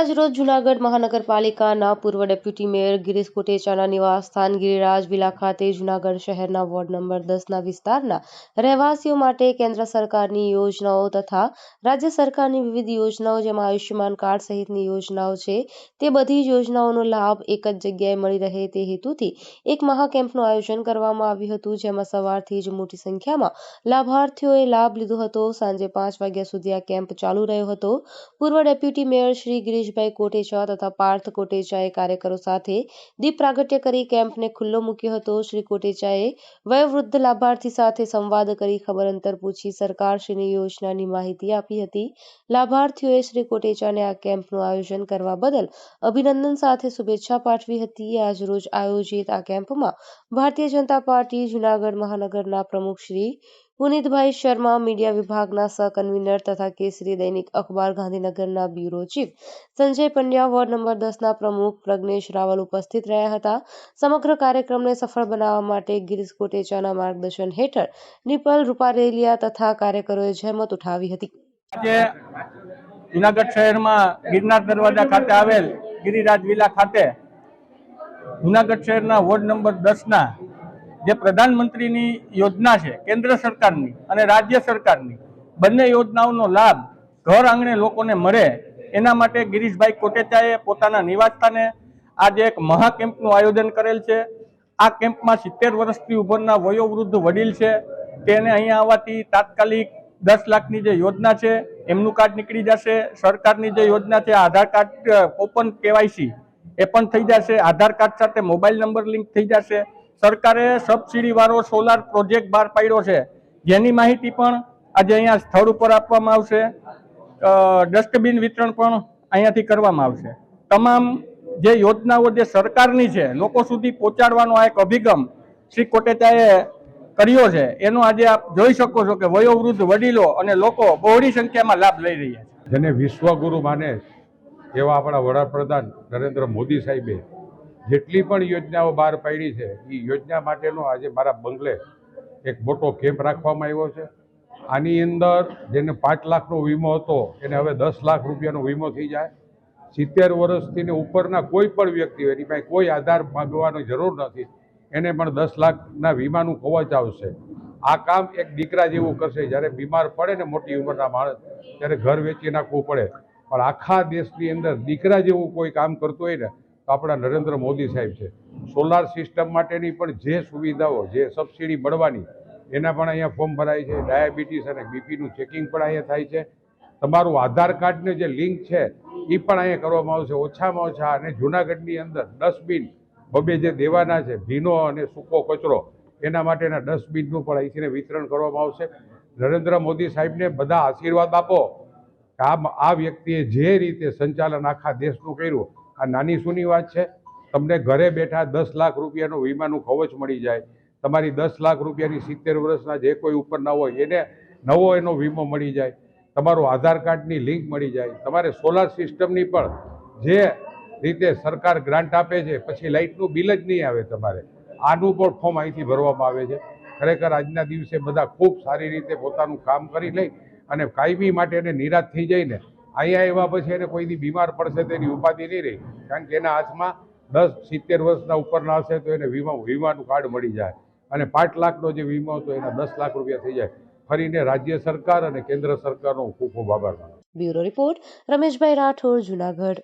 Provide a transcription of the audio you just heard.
આજ રોજ જૂનાગઢ મહાનગરપાલિકાના પૂર્વ ડેપ્યુટી મેયર ગિરીશ કોટેચાના નિવાસસ્થાન ગિરિરાજ વિલા ખાતે જૂનાગઢ શહેરના વોર્ડ નંબર દસના વિસ્તારના રહેવાસીઓ માટે કેન્દ્ર સરકારની યોજનાઓ તથા રાજ્ય સરકારની વિવિધ યોજનાઓ જેમાં આયુષ્યમાન કાર્ડ સહિતની યોજનાઓ છે, તે બધી જ યોજનાઓનો લાભ એક જ જગ્યાએ મળી રહે તે હેતુથી એક મહાકેમ્પનું આયોજન કરવામાં આવ્યું હતું, જેમાં સવારથી જ મોટી સંખ્યામાં લાભાર્થીઓએ લાભ લીધો હતો. સાંજે પાંચ વાગ્યા સુધી આ કેમ્પ ચાલુ રહ્યો હતો. પૂર્વ ડેપ્યુટી મેયર શ્રી ગિરીશભાઈ કોટેચા તથા પાર્થ કોટેચાએ કાર્યકરો સાથે દીપ પ્રાગટ્ય કરી કેમ્પને ખુલ્લો મૂક્યો હતો. શ્રી કોટેચાએ વયોવૃદ્ધ લાભાર્થી સાથે સંવાદ કરી ખબર અંતર પૂછી સરકારશ્રીની યોજનાની માહિતી આપી હતી. લાભાર્થીઓએ શ્રી કોટેચાને આ કેમ્પનું આયોજન કરવા બદલ અભિનંદન સાથે શુભેચ્છા પાઠવી હતી. આજરોજ આયોજિત આ કેમ્પમાં ભારતીય જનતા પાર્ટી જૂનાગઢ મહાનગરના પ્રમુખ શ્રી પુનિતભાઈ શર્મા મીડિયા વિભાગના સહ તથા કેસરી દૈનિક અખબાર ગાંધીનગરના bureau chief. Sanjay Pandya ward number દસના પ્રમુખ પ્રજ્ઞેશ રાવલ ઉપસ્થિત રહ્યા હતા. સમગ્ર કાર્યક્રમને સફળ બનાવવા માટે ગિરીશ કોટેચાના માર્ગદર્શન હેઠળ નિપલ રૂપારેલિયા તથા કાર્યકરોએ જહેમત ઉઠાવી હતી. જુનાગઢ શહેરમાં ગિરનાર દરવાજા ખાતે આવેલ ગિરિરાજ વિલા ખાતે જુનાગઢ શહેરના વોર્ડ નંબર દસના જે પ્રધાનમંત્રીની યોજના છે, કેન્દ્ર સરકારની અને રાજ્ય સરકારની, બંને યોજનાઓનો લાભ ઘર આંગણે લોકોને મળે, એના માટે ગિરીશભાઈ કોટેચાએ પોતાના નિવાસસ્થાને આજે એક મહાકેમ્પનું આયોજન કરેલ છે. આ કેમ્પમાં સિત્તેર વર્ષથી ઉપરના વયોવૃદ્ધ વડીલ છે. તેને અહીંયા આવવાથી તાત્કાલિક દસ લાખની જે યોજના છે, એમનું કાર્ડ નીકળી જશે. સરકારની જે યોજના છે, આધાર કાર્ડ ઓપન કેવાયસી, એ પણ થઈ જશે. આધાર કાર્ડ સાથે મોબાઈલ નંબર લિંક થઈ જશે. સરકારે સબસિડી વાળો સોલાર પ્રોજેક્ટ બહાર પાડ્યો છે. જેની માહિતી પણ આજે અહીંયા સ્થળ ઉપર આપવામાં આવશે. ડસ્ટબિન વિતરણ પણ અહીંયાથી કરવામાં આવશે. તમામ જે યોજનાઓ જે સરકારની છે, લોકો સુધી પહોંચાડવાનો આ એક અભિગમ શ્રી કોટેચાએ કર્યો છે. એનો આજે આપ જોઈ શકો છો કે વયોવૃદ્ધ વડીલો અને લોકો બહોળી સંખ્યામાં લાભ લઈ રહ્યા છે. જેને વિશ્વગુરુ માને એવા આપણા વડાપ્રધાન નરેન્દ્ર મોદી સાહેબે જેટલી પણ યોજનાઓ બહાર પાડી છે એ યોજના માટેનો આજે મારા બંગલે એક મોટો કેમ્પ રાખવામાં આવ્યો છે. આની અંદર જેને પાંચ લાખનો વીમો હતો, એને હવે દસ લાખ રૂપિયાનો વીમો થઈ જાય. સિત્તેર વર્ષથી ઉપરના કોઈ પણ વ્યક્તિ હોય, એની પાસે કોઈ આધાર માગવાની જરૂર નથી. એને પણ દસ લાખના વીમાનું કવચ આવશે. આ કામ એક દીકરા જેવું કરશે. જ્યારે બીમાર પડે ને મોટી ઉંમરના માણસ, ત્યારે ઘર વેચી નાખવું પડે. પણ આખા દેશની અંદર દીકરા જેવું કોઈ કામ કરતું હોય ને આપણા નરેન્દ્ર મોદી સાહેબ છે. સોલાર સિસ્ટમ માટેની પણ જે સુવિધાઓ, જે સબસિડી મળવાની, એના પણ અહીંયા ફોર્મ ભરાય છે. ડાયાબિટીસ અને બીપીનું ચેકિંગ પણ અહીંયા થાય છે. તમારું આધાર કાર્ડને જે લિંક છે એ પણ અહીંયા કરવામાં આવશે. ઓછામાં ઓછા, અને જુનાગઢની અંદર ડસ્ટબિન બબે જે દેવાના છે, ભીનો અને સૂકો કચરો, એના માટેના ડસ્ટબિનનું પણ અહીંથી વિતરણ કરવામાં આવશે. નરેન્દ્ર મોદી સાહેબને બધા આશીર્વાદ આપો. કે આ આ વ્યક્તિએ જે રીતે સંચાલન આખા દેશનું કર્યું આ નાની સૂની વાત છે, તમને ઘરે બેઠા દસ લાખ રૂપિયાનું વીમાનું કવચ મળી જાય, તમારી દસ લાખ રૂપિયાની સિત્તેર વર્ષના જે કોઈ ઉપર ના હોય, એને નવો એનો વીમો મળી જાય, તમારું આધાર કાર્ડની લિંક મળી જાય, તમારે સોલાર સિસ્ટમની પણ જે રીતે સરકાર ગ્રાન્ટ આપે છે, પછી લાઇટનું બિલ જ નહીં આવે તમારે, આનું પણ ફોર્મ અહીંથી ભરવામાં આવે છે. ખરેખર આજના દિવસે બધા ખૂબ સારી રીતે પોતાનું કામ કરી લઈ અને કાયમી માટે એને નિરાશ થઈ જઈને અહીંયા એવા પછી એને કોઈની બીમાર પડશે તેની ઉપાધિ નહીં રહી. કારણ કે એના હાથમાં દસ સિત્તેર વર્ષના ઉપરના હશે તો એને વીમા, વીમાનું કાર્ડ મળી જાય. અને પાંચ લાખનો જે વીમો હતો એના દસ લાખ રૂપિયા થઈ જાય. ફરીને રાજ્ય સરકાર અને કેન્દ્ર સરકારનો ખૂબ ખૂબ આભાર માનું બ્યુરો રિપોર્ટ, રમેશભાઈ રાઠોડ, જૂનાગઢ.